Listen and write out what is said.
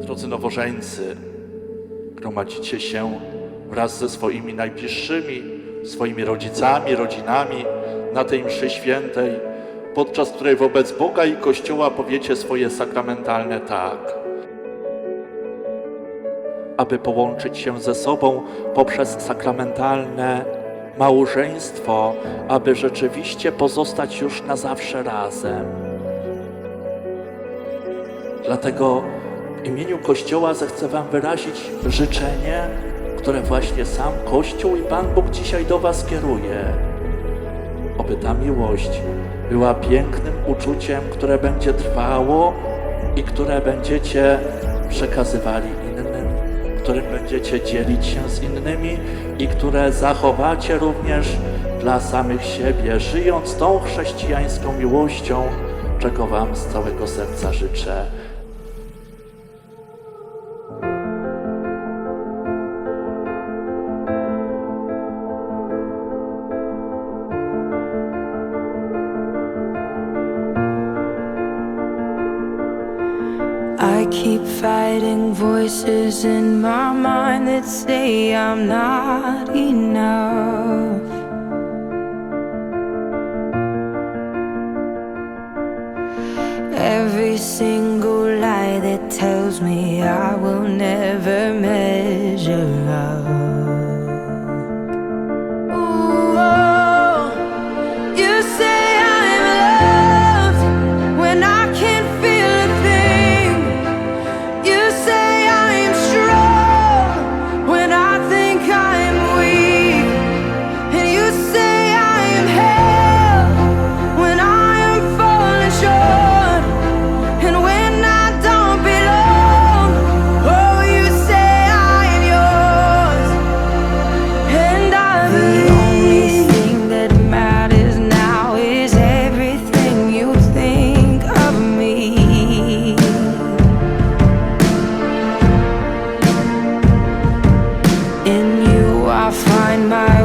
Drodzy nowożeńcy, gromadzicie się wraz ze swoimi najbliższymi, swoimi rodzicami, rodzinami na tej mszy świętej, podczas której wobec Boga i Kościoła powiecie swoje sakramentalne tak. Aby połączyć się ze sobą poprzez sakramentalne małżeństwo, aby rzeczywiście pozostać już na zawsze razem. Dlatego w imieniu Kościoła zechcę Wam wyrazić życzenie, które właśnie sam Kościół i Pan Bóg dzisiaj do Was kieruje. Oby ta miłość była pięknym uczuciem, które będzie trwało i które będziecie przekazywali którym będziecie dzielić się z innymi i które zachowacie również dla samych siebie, żyjąc tą chrześcijańską miłością, czego Wam z całego serca życzę. I keep fighting voices in my mind that say I'm not enough. Every single lie that tells me I will never I find my